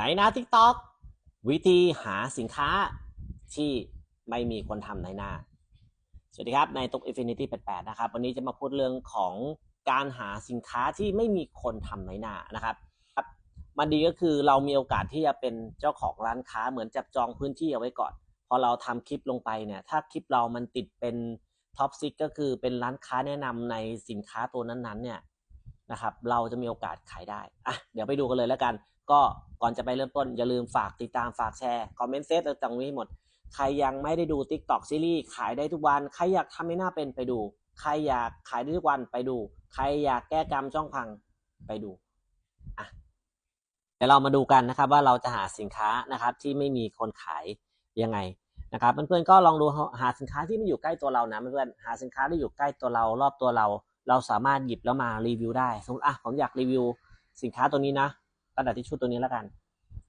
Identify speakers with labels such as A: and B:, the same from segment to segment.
A: ไหนนะ TikTok วิธีหาสินค้าที่ไม่มีคนทำในหน้า สวัสดีครับ ในตุก Infinity 88 นะครับ วันนี้จะมาพูดเรื่องของการหาสินค้าที่ไม่มีคนทำในหน้านะครับครับ มันดีก็คือเรามีโอกาสที่จะเป็นเจ้าของร้านค้าเหมือนจับจองพื้นที่เอาไว้ก่อน พอเราทำคลิปลงไปเนี่ย ถ้าคลิปเรามันติดเป็นท็อปซิกก็คือเป็นร้านค้าแนะนำในสินค้าตัวนั้นๆเนี่ย นะครับ เราจะมีโอกาสขายได้อะเดี๋ยวไปดูกันเลยแล้วกัน ก็ก่อนจะไปเริ่มต้นอย่าลืมฝากติดตามฝากแชร์คอมเมนต์เซฟตรงนี้หมด ใครยังไม่ได้ดู TikTok ซีรีส์ขายได้ทุกวัน ใครอยากทำให้หน้าเป็นไปดู ใครอยากขายได้ทุกวันไปดู ใครอยากแก้กรรมช่องพังไปดูอะเดี๋ยวเรามาดูกันนะครับว่าเราจะหาสินค้านะครับที่ไม่มีคนขายยังไงนะครับเพื่อนๆก็ลองดูหาสินค้าที่ไม่อยู่ใกล้ตัวเรานะเพื่อนๆหาสินค้าที่อยู่ใกล้ตัวเรารอบตัวเรา เราสามารถหยิบแล้วมารีวิวได้ สมมติอะผมอยากรีวิวสินค้าตัวนี้นะกระดาษทิชชู่ตัวนี้แล้วกัน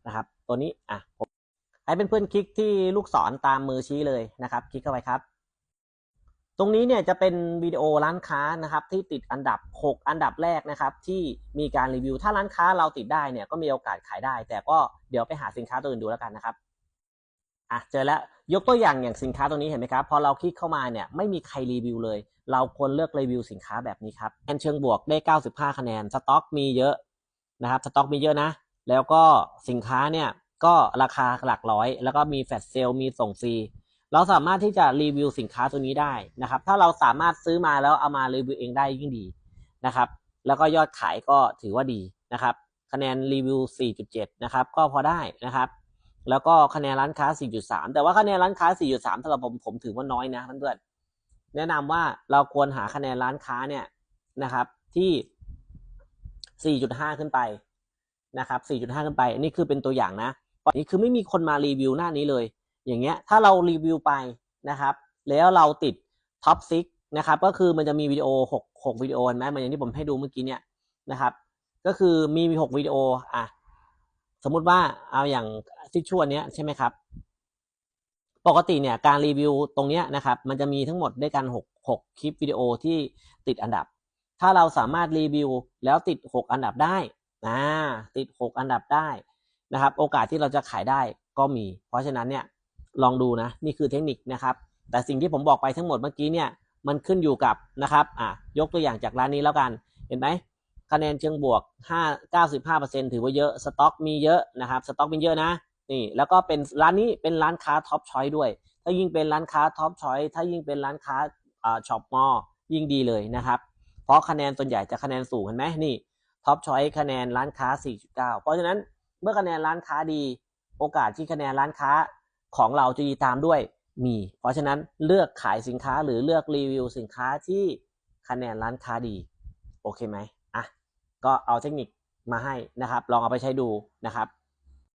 A: นะครับ ตัวนี้อะผมให้เพื่อนๆคลิกที่ลูกศรตามมือชี้เลยนะครับ คลิกเข้าไปครับ ตรงนี้เนี่ยจะเป็นวิดีโอร้านค้านะครับ ที่ติดอันดับ 6 อันดับแรกนะครับ ที่มีการรีวิว ถ้าร้านค้าเราติดได้เนี่ยก็มีโอกาสขายได้ แต่ก็เดี๋ยวไปหาสินค้าตัวอื่นดูแล้วกันนะครับ อะเจอแล้วยกตัวอย่างอย่างสินค้าตัวนี้เห็นไหมครับพอเราคลิกเข้ามาเนี่ยไม่มีใครรีวิวเลย เราควรเลือกรีวิวสินค้าแบบนี้ครับแอนเชิงบวกได้ 95 คะแนนสต็อกมีเยอะนะครับสต็อกมีเยอะนะ แล้วก็สินค้าเนี่ยก็ราคาหลักร้อย แล้วก็มีแฟลชเซลมีส่งฟรีเราสามารถที่จะรีวิวสินค้าตัวนี้ได้นะครับ ถ้าเราสามารถซื้อมาแล้วเอามารีวิวเองได้ยิ่งดีนะครับ แล้วก็ยอดขายก็ถือว่าดีนะครับ คะแนนรีวิว 4.7 นะครับ ก็พอได้นะครับ แล้วก็คะแนนร้านค้า 4.3 แต่ว่าคะแนนร้านค้า 4.3สำหรับผมผมถือว่าน้อยนะเพื่อนๆแนะนำว่าเราควรหาคะแนนร้านค้าเนี่ยนะครับ ที่ 4.5 ขึ้นไปนะครับ 4.5 ขึ้นไป อันนี้คือเป็นตัวอย่างนะอันนี้คือไม่มีคนมารีวิวหน้านี้เลย อย่างเงี้ย ถ้าเรารีวิวไปนะครับ แล้วเราติดท็อปซิกนะครับ ก็คือมันจะมีวิดีโอ 6 6วิดีโอเห็นไหมมือนอย่างที่ผมให้ดูเมื่อกี้เนี่ยนะครับ ก็คือมีมี6วิดีโอ อะ สมมุติว่าเอาอย่างทิชชู่อันเนี้ยใช่ไหมครับ ปกติเนี่ยการรีวิวตรงเนี้ยนะครับ มันจะมีทั้งหมดด้วยกัน6 6คลิปวิดีโอที่ติดอันดับ ถ้าเราสามารถรีวิวแล้วติด 6 อันดับได้นะติด 6 อันดับได้นะครับ โอกาสที่เราจะขายได้ก็มี เพราะฉะนั้นเนี่ยลองดูนะนี่คือเทคนิคนะครับ แต่สิ่งที่ผมบอกไปทั้งหมดเมื่อกี้เนี่ยมันขึ้นอยู่กับนะครับอะยกตัวอย่างจากร้านนี้แล้วกัน เห็นไหม คะแนนเชิงบวก 5 95%ถือว่าเยอะ สต็อกมีเยอะนะครับ สต็อกมีเยอะนะ นี่ แล้วก็เป็นร้านนี้เป็นร้านค้าท็อปชอยด้วย ถ้ายิ่งเป็นร้านค้าท็อปชอยถ้ายิ่งเป็นร้านค้าอ่าช็อปมอยิ่งดีเลยนะครับ เพราะคะแนนส่วนใหญ่จะคะแนนสูงเห็นไหมนี่ท็อปชอยคะแนนร้านค้า 4.9 เพราะฉะนั้นเมื่อคะแนนร้านค้าดี โอกาสที่คะแนนร้านค้าของเราจะดีตามด้วยมี เพราะฉะนั้นเลือกขายสินค้าหรือเลือกรีวิวสินค้าที่คะแนนร้านค้าดี โอเคไหม ก็เอาเทคนิคมาให้นะครับ ลองเอาไปใช้ดูนะครับ